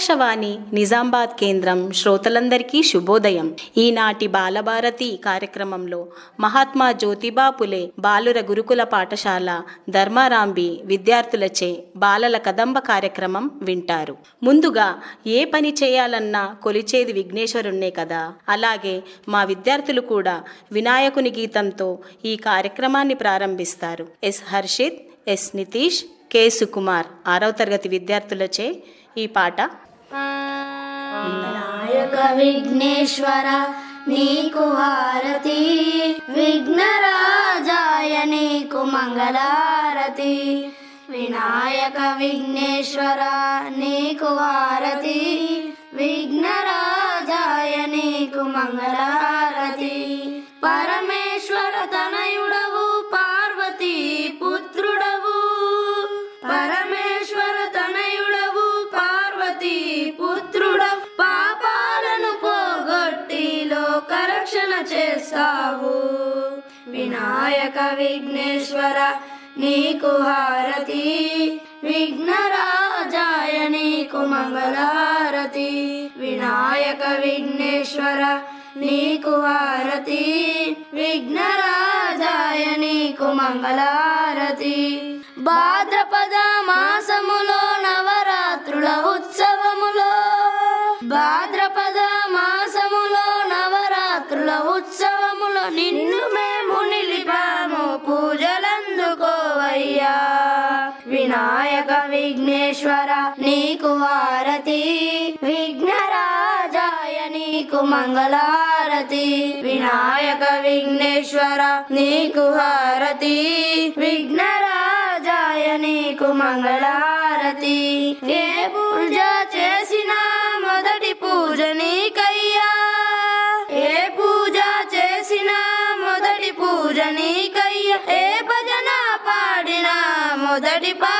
ఆకాశవాణి నిజామాబాద్ కేంద్రం శ్రోతలందరికీ శుభోదయం. ఈనాటి బాలభారతి కార్యక్రమంలో మహాత్మా జ్యోతిబా పులే బాలుర గురుకుల పాఠశాల ధర్మారాంబి విద్యార్థులచే బాలల కదంబ కార్యక్రమం వింటారు. ముందుగా ఏ పని చేయాలన్నా కొలిచేది విఘ్నేశ్వరుణ్ణే కదా. అలాగే మా విద్యార్థులు కూడా వినాయకుని గీతంతో ఈ కార్యక్రమాన్ని ప్రారంభిస్తారు. S Harshit S Nitish K Sukumar ఆరవ తరగతి విద్యార్థులచే ఈ పాట వినాయక విఘ్నేశ్వర నీకు హారతి. విఘ్నరాజాయ నీకు మంగళారతి. వినాయక విఘ్నేశ్వర నీకు హారతి. విఘ్నరాజాయ నీకు మంగళారతి. పర చేస్తావు వినాయక విఘ్నేశ్వర నీకు హారతి. విఘ్నరాజాయ నీకు మంగళారతి. వినాయక విఘ్నేశ్వర నీకు హారతి. విఘ్నరాజాయ నీకు మంగళారతి. భాద్రపద వినాయక విఘ్నేశ్వర నీకు ఆరతి. విఘ్నరాజాయ నీకు మంగళారతి. వినాయక విఘ్నేశ్వర నీకు హారతి. విఘ్నరాజాయ నీకు మంగళారతి. ఏ పూజ చేసిన మొదటి పూజ నీకయ్యా. ఏ పూజ చేసిన మొదటి పూజ నీకయ్యా. ఏ భజన పాడిన మొదటి పా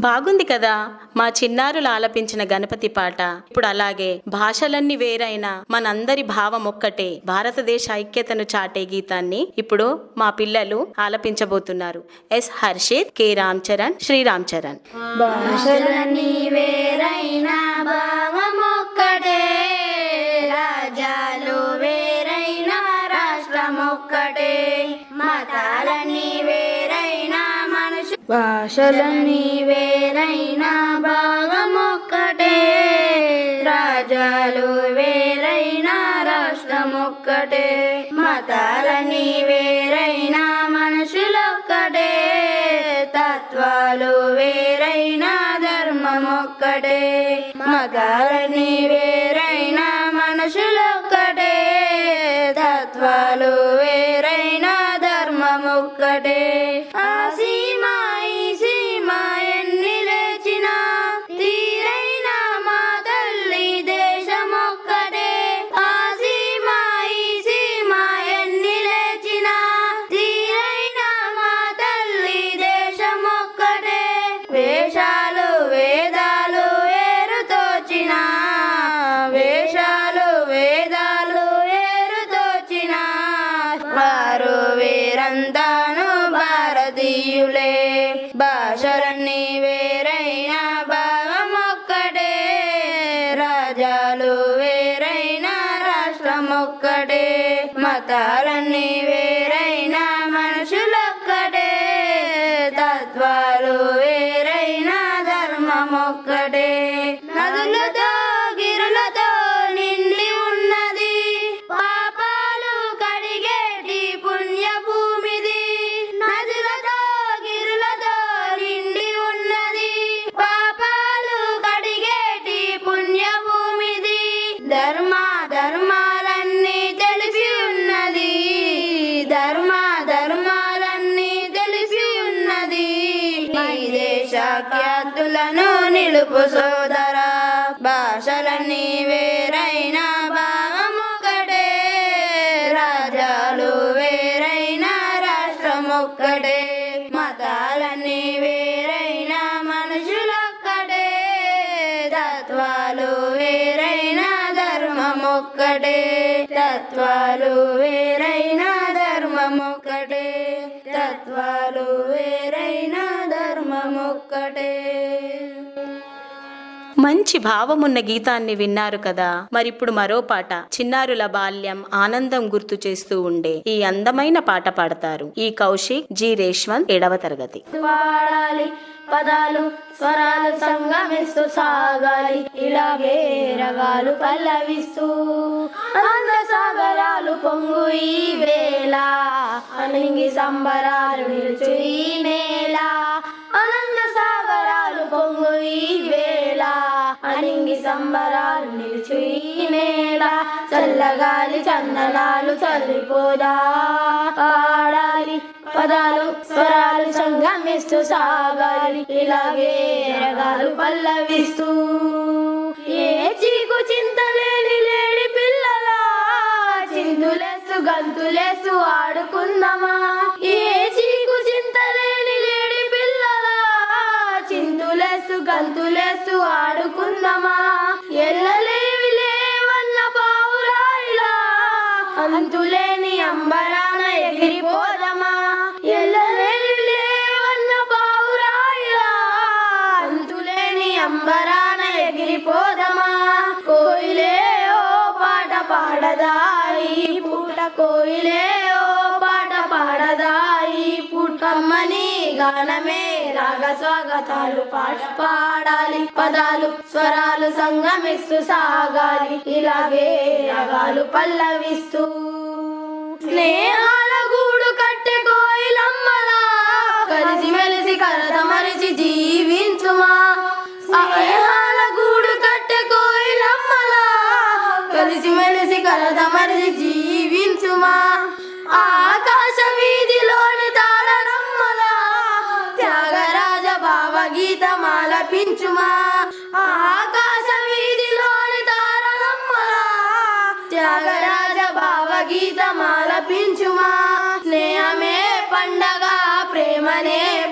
బాగుంది కదా? మా చిన్నారులు ఆలపించిన గణపతి పాట. ఇప్పుడు అలాగే భాషలన్నీ వేరైనా మనందరి భావం ఒక్కటే. భారతదేశ ఐక్యతను చాటే గీతాన్ని ఇప్పుడు మా పిల్లలు ఆలపించబోతున్నారు. ఎస్ హర్షిత్ కె రామ్ చరణ్ శ్రీరామ్ చరణ్ భాషలన్నీ వేరైనా భావం ఒక్కటే. భాషలన్నీ వేరైనా భాగమొక్కటే. రాజాలు వేరైనా రాష్ట్రమొక్కటే. మతాలన్నీ వేరైనా మనుషులొక్కటే తత్వాలు వేరైనా ధర్మమొక్కటే. మతాలన్నీ వేరైనా എന്താണോ ഭാരതിയുടെ నన్ను నిలుపు సోదరా. భాషలన్నీ వేరైన భావముకటే రాజాలు వేరైన రాష్ట్రమొక్కటే మతాలన్నీ వేరైన మనుషులొక్కటే తత్వాలు వేరైన ధర్మమొక్కటే తత్వాలు వేరైన ధర్మమొక్కటే తత్వాలు వేరైన ధర్మమొక్కటే మంచి భావమున్న గీతాన్ని విన్నారు కదా. మరిప్పుడు మరో పాట. చిన్నారుల బాల్యం ఆనందం గుర్తు చేస్తూ ఉండే ఈ అందమైన పాట పాడతారు. ఈ కౌశిక్ జి రేష్వంత్ ఏడవ తరగతి. పదాలు స్వరాలు సంగమిస్తూ సాగాలి. ఇలాగే రగాలు పల్లవిస్తూ ఆనంద సాగరాలు పొంగు ఈ వేళ. అనింగి సంబరాలు నిలుచు ఈ నేల. సంబరాలు నిలుచు ఈ నేల చల్లగాలి చందనాలు చల్లిపోదా? పాడాలి పదాలు స్వరాలు సంగమిస్తూ సాగాలి. ఇలాగే రగాలు పల్లవిస్తూ. ఏ చీకు చింతలేని లేడి పిల్లలా? చిందులేస్తూ గంతులేస్తూ ఆడుకుందామా? ఏ చీకు గంతులేస్తూ ఆడుకుందామా? ఎల్లలేవి లేవన్న పావురాయిలా. అంతులేని అంబరాన ఎగిరిపోదమా? ఎల్లలేవి లేవన్న పావురాయిలా. అంతులేని అంబరాన ఎగిరిపోదమా? కోయిలే ఓ పాట పాడదాయి పూట కోయిలే ఓ పుట్టమ్మని గానమే రాగ స్వాగతాలు పాట పాడాలి. పదాలు స్వరాలు సంగమిస్తూ సాగాలి. ఇలాగే రాగాలు పల్లవిస్తూ. స్నేహాల గూడు కట్టె కోయిలమ్మలా కలిసి మెలిసి కరత మరిచి జీవించుమా. స్నేహాల గూడు కట్టె కోయిలమ్మలా కలిసి మెలిసి కరత మరిచి జీవించుమా. ఆకాశ వీధిలోని గీతమాలపించుమా ఆకాశ వీధిలోని తారలమ్మలా. త్యాగరాజ భావగీతమాలపించుమా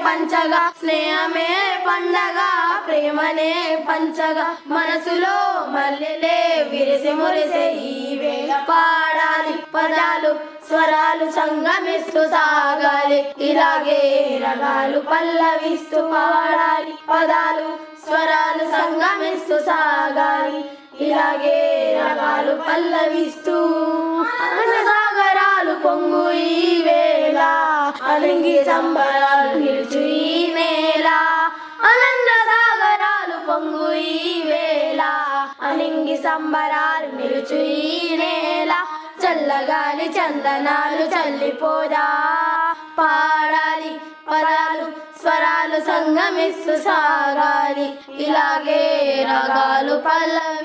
పంచగా స్నేహమే పండగ ప్రేమనే పంచగా. మనసులో మల్లెలే విరిసి మురిసే ఈ వేళ పాడాలి. పదాలు స్వరాలు సంగమిస్తూ సాగాలి. ఇలాగే రగాలు పల్లవిస్తూ పాడాలి. పదాలు స్వరాలు సంగమిస్తూ సాగాలి. ఇలాగే రగాలు పల్లవిస్తూ సాగరాలు పొంగు ఈ వేళ. అలింగి సంబరాలు నిలుచు ఈ నేల అనంద సాగరాలు పొంగు ఈ వేళ. అలింగి సంబరాలు నిలుచు ఈ నేల. చల్లగాలి చందనాలు చల్లిపోదా. పాడాలి పదాలు స్వరాలు సంగమిస్తూ సాగాలి. ఇలాగే రాగాలు పల్లవి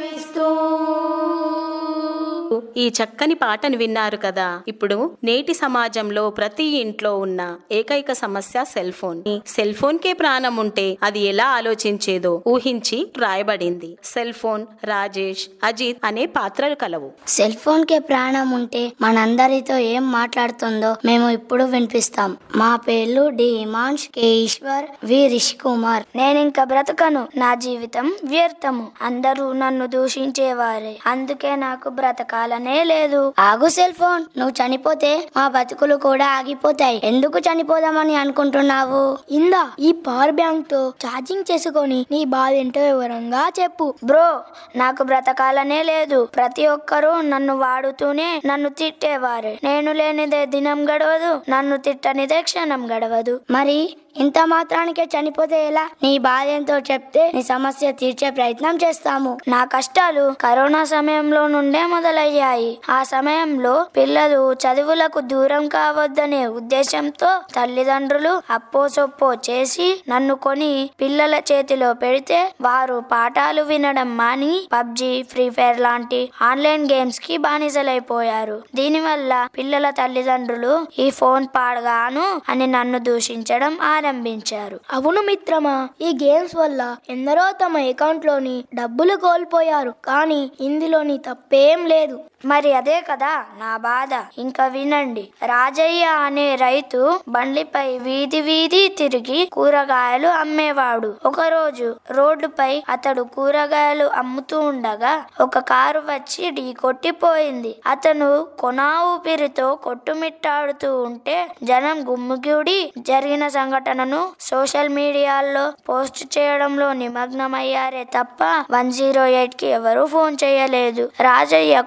ఈ చక్కని పాటను విన్నారు కదా. ఇప్పుడు నేటి సమాజంలో ప్రతి ఇంట్లో ఉన్న ఏకైక సమస్య సెల్ ఫోన్. సెల్ ఫోన్ కే ప్రాణం ఉంటే అది ఎలా ఆలోచించేదో ఊహించి రాయబడింది. సెల్ ఫోన్ రాజేష్ అజిత్ అనే పాత్రలు కలవు. సెల్ ఫోన్ కే ప్రాణం ఉంటే మనందరితో ఏం మాట్లాడుతుందో మేము ఇప్పుడు వినిపిస్తాం. మా పేర్లు D. Himansh K. Eshwar V. Rishi Kumar నేను ఇంకా బ్రతకను. నా జీవితం వ్యర్థము. అందరూ నన్ను దూషించేవారే. అందుకే నాకు బ్రతకాలని లేదు. ఆగు సెల్ ఫోన్. నువ్వు చనిపోతే మా బతుకులు కూడా ఆగిపోతాయి. ఎందుకు చనిపోదామని అనుకుంటున్నావు? ఇందా ఈ పవర్ బ్యాంక్తో ఛార్జింగ్ చేసుకొని నీ బాధ ఏంటో వివరంగా చెప్పు. బ్రో నాకు బ్రతకాలనే లేదు. ప్రతి ఒక్కరూ నన్ను వాడుతూనే నన్ను తిట్టేవారు. నేను లేనిదే దినం గడవదు నన్ను తిట్టనిదే క్షణం గడవదు. మరి ఇంత మాత్రానికే చనిపోతే ఎలా? నీ బాధ ఏంతో చెప్తే నీ సమస్య తీర్చే ప్రయత్నం చేస్తాము. నా కష్టాలు కరోనా సమయంలో నుండే మొదలయ్యాయి. ఆ సమయంలో పిల్లలు చదువులకు దూరం కావద్దనే ఉద్దేశంతో తల్లిదండ్రులు అప్పో సొప్పో చేసి నన్ను కొని పిల్లల చేతిలో పెడితే వారు పాఠాలు వినడం మాని పబ్జి ఫ్రీ ఫైర్ లాంటి ఆన్లైన్ గేమ్స్కి బానిసలైపోయారు. దీనివల్ల పిల్లల తల్లిదండ్రులు ఈ ఫోన్ పాడగాను అని నన్ను దూషించడం ఆరంభించారు ఆరంభించారు అవును మిత్రమా ఈ గేమ్స్ వల్ల ఎందరో తమ అకౌంట్లోని డబ్బులు కోల్పోయారు కానీ ఇందులోని తప్పేం లేదు. మరి అదే కదా నా బాధ. ఇంకా వినండి. రాజయ్య అనే రైతు బండిపై వీధి వీధి తిరిగి కూరగాయలు అమ్మేవాడు. ఒకరోజు రోడ్డుపై అతడు కూరగాయలు అమ్ముతూ ఉండగా ఒక కారు వచ్చి ఢీ కొట్టిపోయింది. అతను కొనా ఊపిరితో కొట్టుమిట్టాడుతూ ఉంటే జనం గుమ్మిగూడి జరిగిన సంఘటనను సోషల్ మీడియాల్లో పోస్ట్ చేయడంలో నిమగ్నమయ్యారే తప్ప వన్ జీరో ఎయిట్కి ఎవరూ ఫోన్ చేయలేదు. రాజయ్య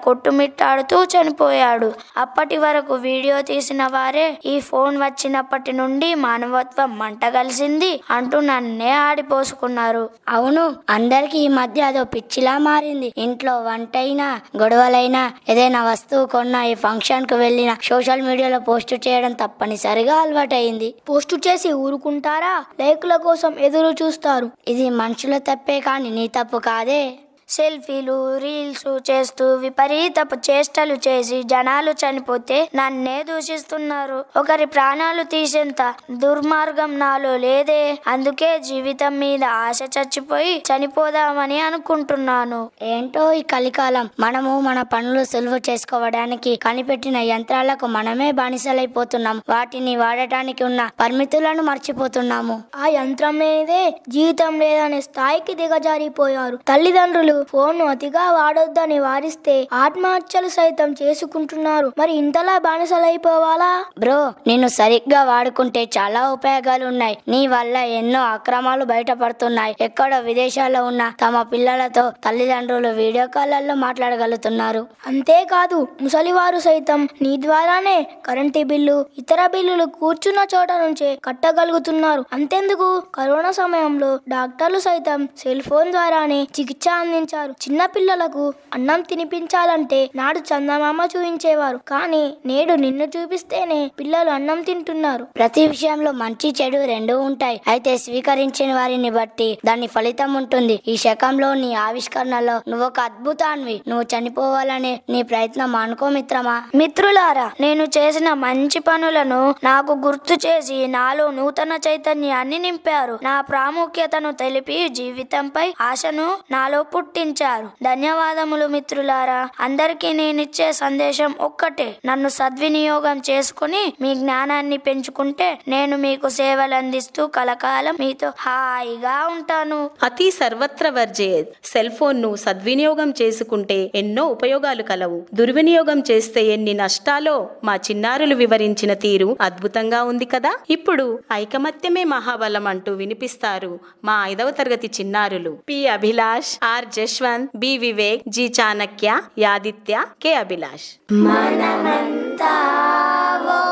కొట్టుమిట్టాడుతూ చనిపోయాడు. అప్పటి వరకు వీడియో తీసిన వారే ఈ ఫోన్ వచ్చినప్పటి నుండి మానవత్వం మంట కలిసింది అంటూ నన్నే ఆడిపోసుకున్నారు. అవును అందరికి ఈ మధ్య అదో పిచ్చిలా మారింది. ఇంట్లో వంటైనా గొడవలైనా ఏదైనా వస్తువు కొన్నా ఈ ఫంక్షన్కు వెళ్ళిన సోషల్ మీడియాలో పోస్ట్ చేయడం తప్పనిసరిగా అలవాటైంది. పోస్ట్ చేసి ఊరుకుంటారా? లైకుల కోసం ఎదురు చూస్తారు. ఇది మనుషుల తప్పే కానీ నీ తప్పు కాదే. సెల్ఫీలు రీల్స్ చేస్తూ విపరీతపు చేష్టలు చేసి జనాలు చనిపోతే నన్నే దూషిస్తున్నారు. ఒకరి ప్రాణాలు తీసేంత దుర్మార్గం నాలో లేదే. అందుకే జీవితం మీద ఆశ చచ్చిపోయి చనిపోదామని అనుకుంటున్నాను. ఏంటో ఈ కలికాలం? మనము మన పనులు సులువు చేసుకోవడానికి కనిపెట్టిన యంత్రాలకు మనమే బానిసలైపోతున్నాం. వాటిని వాడటానికి ఉన్న పరిమితులను మర్చిపోతున్నాము. ఆ యంత్రం లేనిదే జీవితం లేదనే స్థాయికి దిగజారిపోయారు. తల్లిదండ్రులు ఫోన్ అతిగా వాడొద్దని వారిస్తే ఆత్మహత్యలు సైతం చేసుకుంటున్నారు. మరి ఇంతలా బానిసలైపోవాలా? బ్రో నిన్ను సరిగ్గా వాడుకుంటే చాలా ఉపయోగాలు ఉన్నాయి నీ వల్ల ఎన్నో అక్రమాలు బయటపడుతున్నాయి. ఎక్కడో విదేశాల్లో ఉన్న తమ పిల్లలతో తల్లిదండ్రులు వీడియో కాల్లో మాట్లాడగలుగుతున్నారు. అంతేకాదు ముసలివారు సైతం నీ ద్వారానే కరెంటు బిల్లు ఇతర బిల్లులు కూర్చున్న చోట నుంచే కట్టగలుగుతున్నారు. అంతెందుకు? కరోనా సమయంలో డాక్టర్లు సైతం సెల్ ఫోన్ ద్వారానే చికిత్స అందించారు చిన్న పిల్లలకు అన్నం తినిపించాలంటే నాడు చందమామ చూపించేవారు కానీ నేడు నిన్ను చూపిస్తేనే పిల్లలు అన్నం తింటున్నారు. ప్రతి విషయంలో మంచి చెడు రెండూ ఉంటాయి. అయితే స్వీకరించిన వారిని బట్టి దాని ఫలితం ఉంటుంది. ఈ శకంలో నీ ఆవిష్కరణలో నువ్వు ఒక అద్భుతాన్వి. నువ్వు చనిపోవాలనే నీ ప్రయత్నం అనుకో మిత్రమా? మిత్రులారా నేను చేసిన మంచి పనులను నాకు గుర్తు చేసి నాలో నూతన చైతన్యాన్ని నింపారు. నా ప్రాముఖ్యతను తెలిపి జీవితంపై ఆశను నాలో పుట్టించారు ధన్యవాదములు మిత్రులారా. అందరికీ నేనిచ్చే సందేశం ఒక్కటే. నన్ను సద్వినియోగం చేసుకుని మీ జ్ఞానాన్ని పెంచుకుంటే నేను మీకు సేవలు అందిస్తూ కలకాలం మీతో హాయిగా ఉంటాను. అతి సర్వత్ర వర్జే. సెల్ ఫోన్ను సద్వినియోగం చేసుకుంటే ఎన్నో ఉపయోగాలు కలవు. దుర్వినియోగం చేస్తే ఎన్ని నష్టాలో మా చిన్నారులు వివరించిన తీరు అద్భుతంగా ఉంది కదా? ఇప్పుడు ఐకమత్యమే మహాబలం అంటూ వినిపిస్తారు మా ఐదవ తరగతి చిన్నారులు. P. Abhilash R. Yashwanth B. Vivek G. Chanakya Aditya K. Abhilash.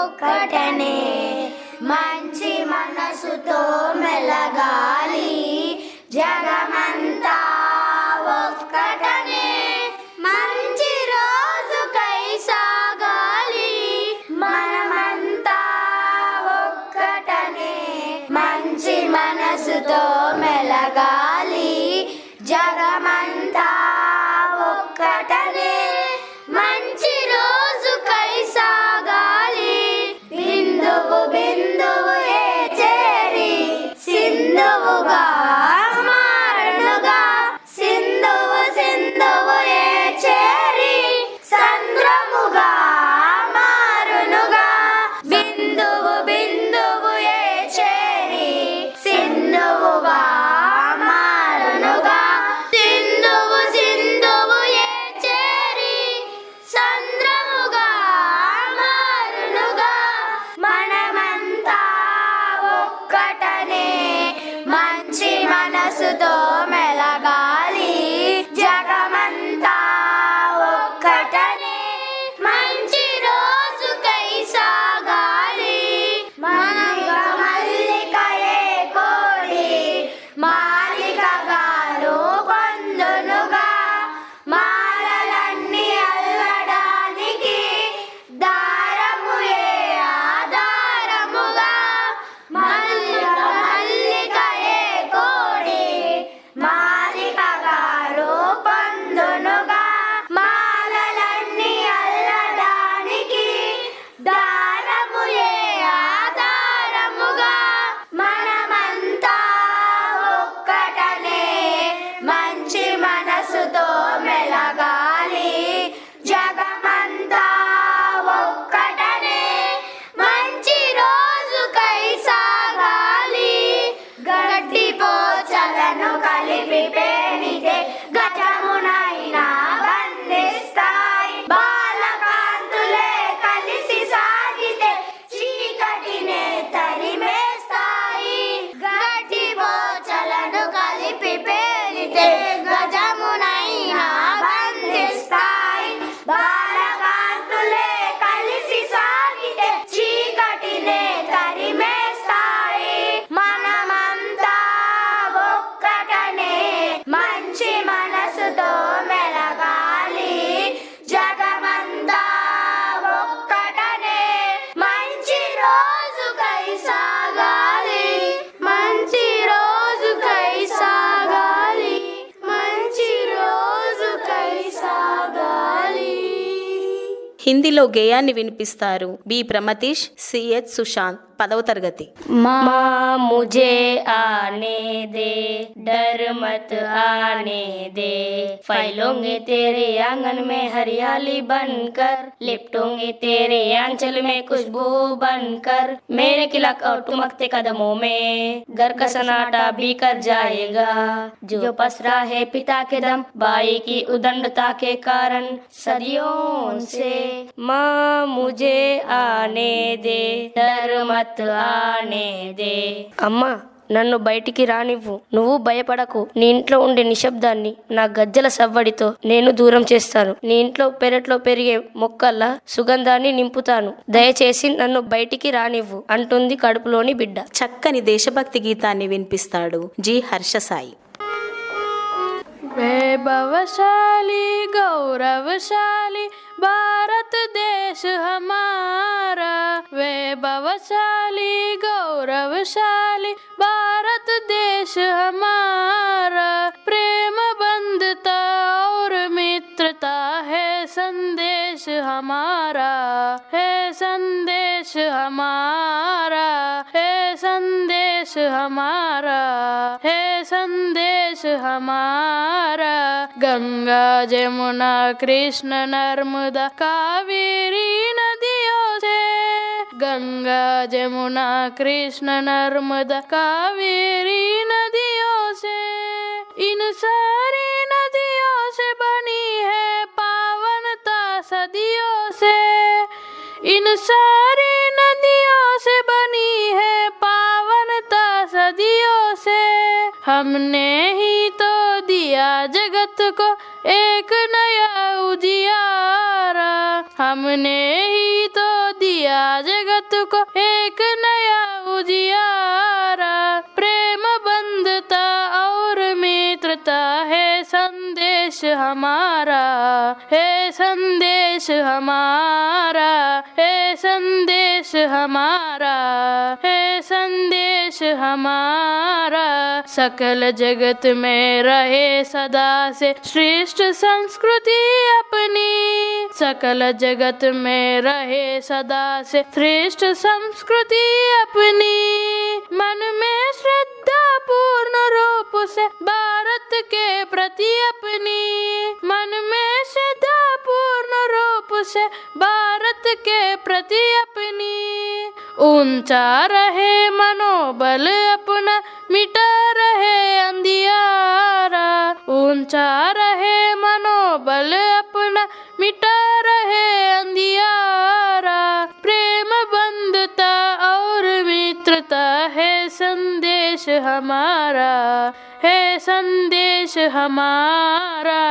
ఒక్కటనే. మంచి మనసుతో మెలగాలి. జగమంతా ఒక్కటనే. హిందీలో గేయాన్ని వినిపిస్తారు బి ప్రమతీష్ సిహెచ్ సుశాంత్ పదవ తరగతి माँ मुझे आने दे डर मत आने दे फैलोंगे तेरे आंगन में हरियाली बनकर लिपटोंगे तेरे आंचल में खुशबू बनकर मेरे खिलक और टुमकते कदमों में घर का सन्नाटा भी कर जाएगा जो पसरा है पिता के दम बाई की उदंडता के कारण सदियों से माँ मुझे आने दे डर मत आने दे అమ్మా నన్ను బయటికి రానివ్వు నువ్వు భయపడకు నీ ఇంట్లో ఉండే నిశ్శబ్దాన్ని నా గజ్జల సవ్వడితో నేను దూరం చేస్తాను నీ ఇంట్లో పెరట్లో పెరిగే మొక్కల్లా సుగంధాన్ని నింపుతాను దయచేసి నన్ను బయటికి రానివ్వు అంటుంది కడుపులోని బిడ్డ చక్కని దేశభక్తి గీతాన్ని వినిపిస్తాడు జి హర్షసాయి वैभवशाली गौरवशाली भारत देश हमारा वैभवशाली गौरवशाली। भारत देश हमारा प्रेम बंधुता और मित्रता है संदेश हमारा है संदेश हमारा है संदेश हमारा है संदेश हमारा गंगा, जमुना, कृष्ण, नर्मदा, कावेरी नदियों से। गंगा, जमुना, कृष्ण, नर्मदा, कावेरी नदियों से। इन सारी नदियों से बनी है पावनता सदियों से। इन सारी नदियों से बनी है पावनता सदियों से। हमने ही तो दिया जगत को एक नया उजियारा। हमने ही तो दिया जगत को एक नया उजियारा। प्रेम बंधता और मित्रता है संदेश हमारा। है संदेश हमारा। है संदेश हमारा। है संदेश हमारा। सकल जगत में रहे सदा से श्रेष्ठ संस्कृति अपनी। सकल जगत में रहे सदा से श्रेष्ठ संस्कृति अपनी। मन में श्रद्धा पूर्ण रूप से भारत के प्रति अपनी। मन में श्रद्धा पूर्ण रूप से भारत के प्रति अपनी। ऊँचा रहे मनोबल अपना, मिटा रहे अंधियारा, ऊँचा रहे मनोबल अपना, मिटा रहे अंधियारा। प्रेम बंधता और मित्रता है संदेश हमारा, है संदेश हमारा,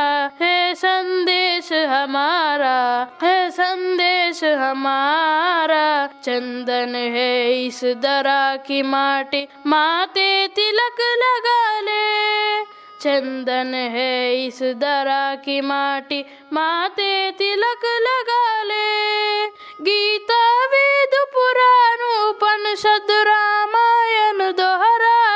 है संदेश हमारा है संदेश हमारा। चंदन है इस दरा की माटी माते तिलक लगा ले। चंदन है इस दरा की माटी माते तिलक लगा ले। गीता वेद पुराण उपनिषद रामायण दोहरा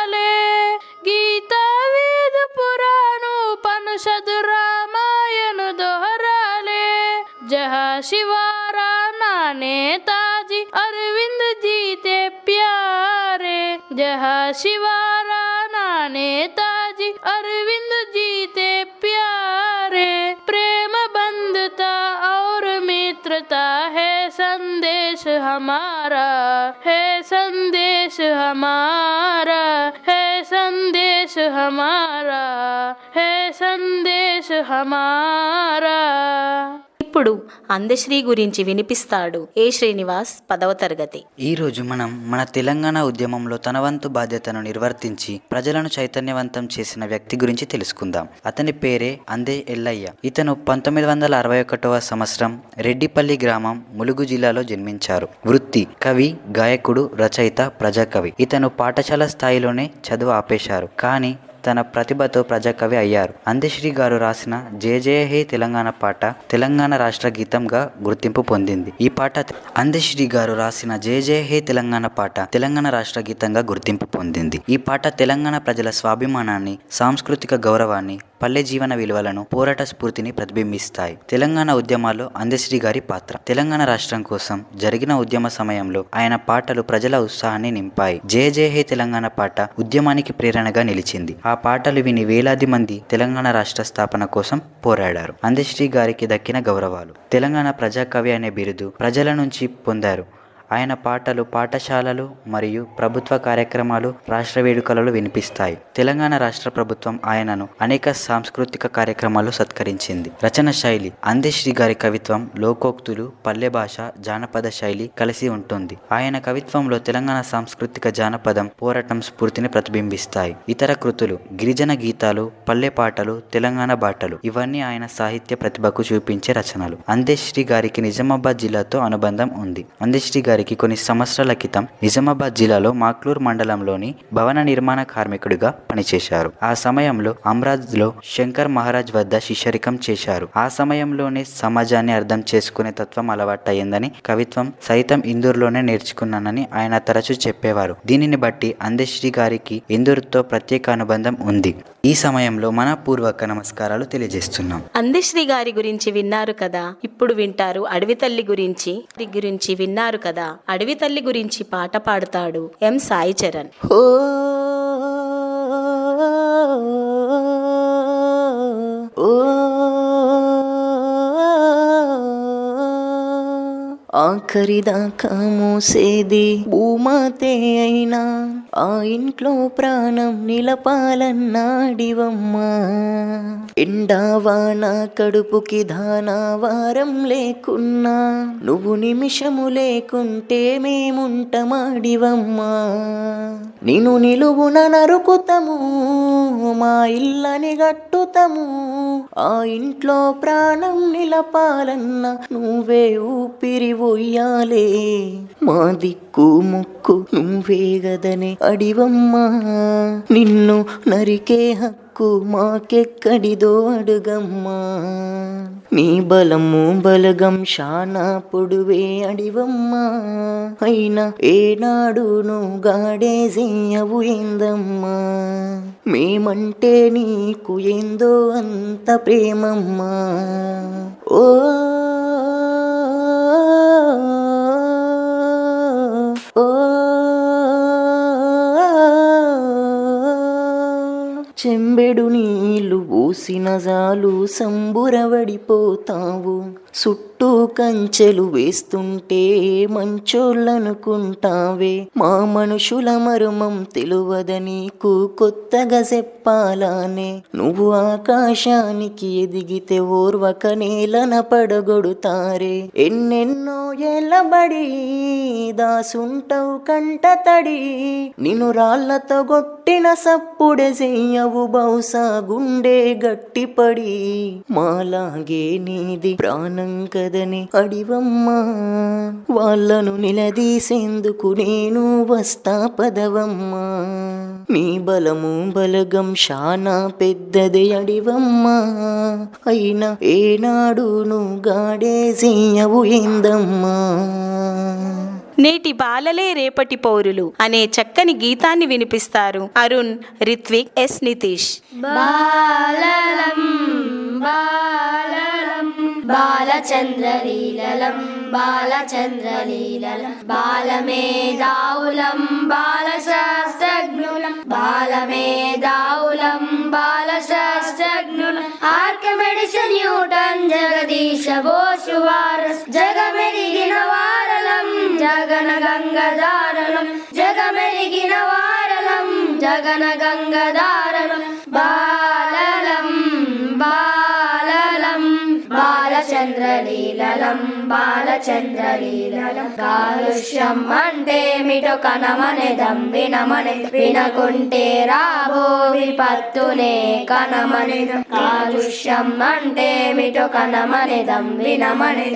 नेताजी अरविंद जी ते प्यारे। जहाँ शिवारा नेताजी अरविंद जी ते प्यारे। प्रेम बंधुता और मित्रता है संदेश हमारा। है संदेश हमारा। है संदेश हमारा। है संदेश हमारा। ఇప్పుడు అందశ్రీ గురించి వినిపిస్తాడు. ఏ శ్రీనివాస్? పదవ తరగతి. ఈ రోజు మనం మన తెలంగాణ ఉద్యమంలో తన వంతు బాధ్యతను నిర్వర్తించి ప్రజలను చైతన్యవంతం చేసిన వ్యక్తి గురించి తెలుసుకుందాం. అతని పేరే అందే ఎల్లయ్య. ఇతను పంతొమ్మిది వందల అరవై ఒకటవ సంవత్సరం రెడ్డిపల్లి గ్రామం ములుగు జిల్లాలో జన్మించారు. వృత్తి కవి గాయకుడు రచయిత ప్రజాకవి. ఇతను పాఠశాల స్థాయిలోనే చదువు ఆపేశారు. కానీ తన ప్రతిభతో ప్రజాకవి అయ్యారు. అందశ్రీ గారు రాసిన జయ జే హే తెలంగాణ పాట తెలంగాణ రాష్ట్ర గీతంగా గుర్తింపు పొందింది. ఈ పాట అందశ్రీ గారు రాసిన జే జే హే తెలంగాణ పాట తెలంగాణ రాష్ట్ర గీతంగా గుర్తింపు పొందింది. ఈ పాట తెలంగాణ ప్రజల స్వాభిమానాన్ని సాంస్కృతిక గౌరవాన్ని పల్లె జీవన విలువలను పోరాట స్ఫూర్తిని ప్రతిబింబిస్తాయి. తెలంగాణ ఉద్యమాల్లో అందశ్రీ గారి పాత్ర. తెలంగాణ రాష్ట్రం కోసం జరిగిన ఉద్యమ సమయంలో ఆయన పాటలు ప్రజల ఉత్సాహాన్ని నింపాయి. జయ జయ హే తెలంగాణ పాట ఉద్యమానికి ప్రేరణగా నిలిచింది. ఆ పాటలు విని వేలాది మంది తెలంగాణ రాష్ట్ర స్థాపన కోసం పోరాడారు. అందశ్రీ గారికి దక్కిన గౌరవాలు. తెలంగాణ ప్రజాకవి అనే బిరుదు ప్రజల నుంచి పొందారు. ఆయన పాటలు పాఠశాలలు మరియు ప్రభుత్వ కార్యక్రమాలు రాష్ట్ర వేడుకలలో వినిపిస్తాయి. తెలంగాణ రాష్ట్ర ప్రభుత్వం ఆయనను అనేక సాంస్కృతిక కార్యక్రమాలు సత్కరించింది. రచన శైలి అందేశ్రీ గారి కవిత్వం లోకోక్తులు పల్లె భాష జానపద శైలి కలిసి ఉంటుంది. ఆయన కవిత్వంలో తెలంగాణ సాంస్కృతిక జానపదం పోరాటం స్ఫూర్తిని ప్రతిబింబిస్తాయి. ఇతర కృతులు గిరిజన గీతాలు పల్లె పాటలు తెలంగాణ బాటలు ఇవన్నీ ఆయన సాహిత్య ప్రతిభకు చూపించే రచనలు. అందేశ్రీ గారికి నిజామాబాద్ జిల్లాతో అనుబంధం ఉంది. అందేశ్రీ గారి గారికి కొన్ని సంవత్సరాల క్రితం నిజామాబాద్ జిల్లాలో మాక్లూర్ మండలంలోని భవన నిర్మాణ కార్మికుడిగా పనిచేశారు. ఆ సమయంలో అమ్రాజ్లో శంకర్ మహారాజ్ వద్ద శిష్యరికం చేశారు. ఆ సమయంలోనే సమాజాన్ని అర్థం చేసుకునే తత్వం అలవాటయ్యిందని కవిత్వం సైతం ఇందూరులోనే నేర్చుకున్నానని ఆయన తరచూ చెప్పేవారు. దీనిని బట్టి అందశ్రీ గారికి ఇందూరుతో ప్రత్యేక అనుబంధం ఉంది. ఈ సమయంలో మన పూర్వక నమస్కారాలు తెలియజేస్తున్నాం. అందశ్రీ గారి గురించి విన్నారు కదా? ఇప్పుడు వింటారు అడవి తల్లి గురించి. గురించి విన్నారు కదా? అడవి తల్లి గురించి పాట పాడుతాడు ఎం సాయి చరణ్. ఓ ఓ ఆఖరిదాకా మూసేది భూమాతే అయినా ఆ ఇంట్లో ప్రాణం నిలపాలన్నాడివమ్మా. ఎండావాన కడుపుకి దానావారం లేకున్నా. నువ్వు నిమిషము లేకుంటే మేముంటమాడివమ్మా. నిన్ను నిలువున నరుకుతము మా ఇల్లని గట్టుతము ఆ ఇంట్లో ప్రాణం నిలపాలన్న నువ్వే ఊపిరి పోయాలే మా దిక్కు ముక్కు నువ్వే గదనే అడివమ్మా నిన్ను నరికే హక్కు మాకెక్కడిదో అడుగమ్మా నీ బలము బలగం శానా పొడువే అడివమ్మా అయినా ఏనాడు నువ్వు గాడేసేయవు ఏందమ్మా మేమంటే నీకు ఏందో అంత ప్రేమమ్మా ఓ చెంబెడు నీళ్ళు ఊసిన జాలు సంబురవడిపోతావు. చుట్టూ కంచెలు వేస్తుంటే మంచోళ్ళనుకుంటావే. మా మనుషుల మరుమం తెలువద నీకు కొత్తగా చెప్పాలానే. నువ్వు ఆకాశానికి ఎదిగితే ఓర్వక నేలన పడగొడుతారే. ఎన్నెన్నో ఎలబడి దాసుంటవు కంట తడి. నిన్ను రాళ్ళతో కొట్టిన సప్పుడే చెయ్యవు బహుశా గుండె గట్టిపడి. మాలాగే నీది ప్రాణం కదని అడివమ్మా. వాళ్ళను నిలదీసేందుకు నేను వస్తా పదవమ్మా. నీ బలము బలగం శానా పెద్దది అడివమ్మా. అయినా ఏనాడు నువ్వు గాడేసేయవు ఏందమ్మా. నేటి బాలలే రేపటి పౌరులు అనే చక్కని గీతాన్ని వినిపిస్తారు అరుణ్ రిత్విక్ ఎస్ నితీష్. బాలలం బాలలం. బాలచంద్రలీలం బాలచంద్రలీలం బాలమేధావులం బాలశాస్త్రజ్ఞులం బాలమేధావులం బాలశాస్త్రజ్ఞులం. ఆర్కమెడిస న్యూటన్ జగదీశ బోసు వారస్ జగమెరిగిన వారలం జగన గంగధారలం జగమెరిగిన వారలం జగన గంగధారలం బాలచంద్రలీలలం బాలచంద్రలీలలం కాలుష్యం అంటే మిటో కనమనెదం వినకుంటే రాబో విపత్తునే కనమని కాలుష్యం అంటే మిటో కనమనెదం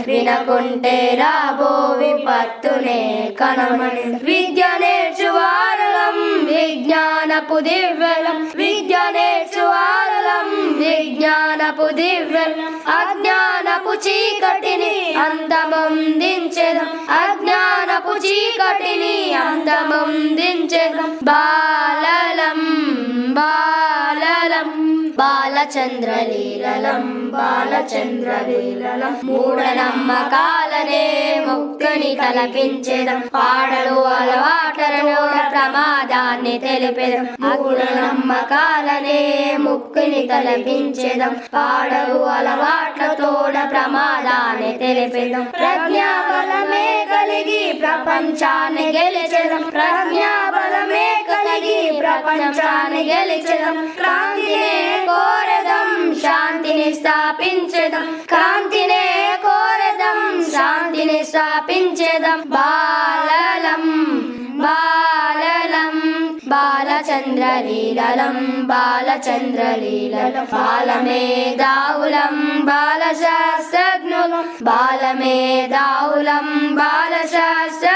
వినకుంటే రాబో విపత్తునే కనమని విద్య నేర్చువారలం విజ్ఞానపు దివ్యలం విద్య నేర్చువారలం విజ్ఞానపు దివ్యలం అజ్ఞానపు చీకటిని అంతమొందించెదం. అజ్ఞానపు చీకటిని అంతమొందించెదం. బాలలం బాలలం బాలచంద్రలీలలం. బాలచంద్రలీలలం మూఢనమ్మకాలనే ముక్తిని కల్పించేదం. పాడలు అలవాట్లను ప్రమాదాన్ని తెలిపేదం. మూఢనమ్మకాలనే ముక్తిని కల్పించేదం. పాడలు అలవాట్లతోడ ప్రమాదాన్ని తెలిపేదం. ప్రజ్ఞాబలమే కలిగి ప్రపంచాన్ని గెలిచెదం. ప్రజ్ఞాబలమే కలిగి ప్రపంచాన్ని గెలిచేదం. క్రాంతినే కోరే శాంతిని స్థాపించేదం. కాంతినే కోరదం. శాంతిని స్థాపించేదం. బాలలం బాలలం బాలచంద్ర లీలలం బాలచంద్రలీలలం బాలచంద్రలీలలం బాలమేధావులం బాలశాస్త్రజ్ఞులం బాలమేధావులం బాలశాస్త్ర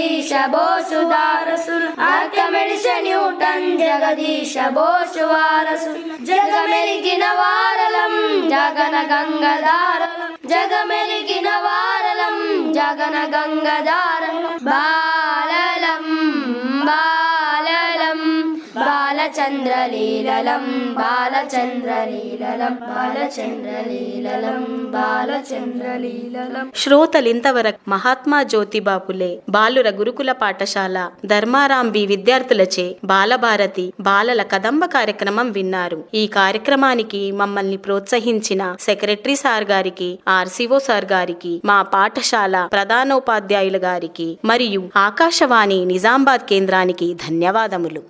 జగదీశ బోసు దారసులు ఆర్కమెడిస్ న్యూటన్ జగదీశ బోసు వారసులు జగమెరిగిన వారలం జగన గంగదారలం జగమెరిగిన వారలం జగన గంగధారలం బా బాలచంద్రలీలం బాలచంద్రలీలం బాలచంద్రలీలం బాలచంద్రలీలలం. శ్రోతలింతవరకు మహాత్మా జ్యోతిబా పులే బాలుర గురుకుల పాఠశాల ధర్మారాంబి విద్యార్థులచే బాలభారతి బాలల కదంబ కార్యక్రమం విన్నారు. ఈ కార్యక్రమానికి మమ్మల్ని ప్రోత్సహించిన సెక్రటరీ సార్ గారికి ఆర్సీఓ సార్ గారికి మా పాఠశాల ప్రధానోపాధ్యాయుల గారికి మరియు ఆకాశవాణి నిజామాబాద్ కేంద్రానికి ధన్యవాదములు.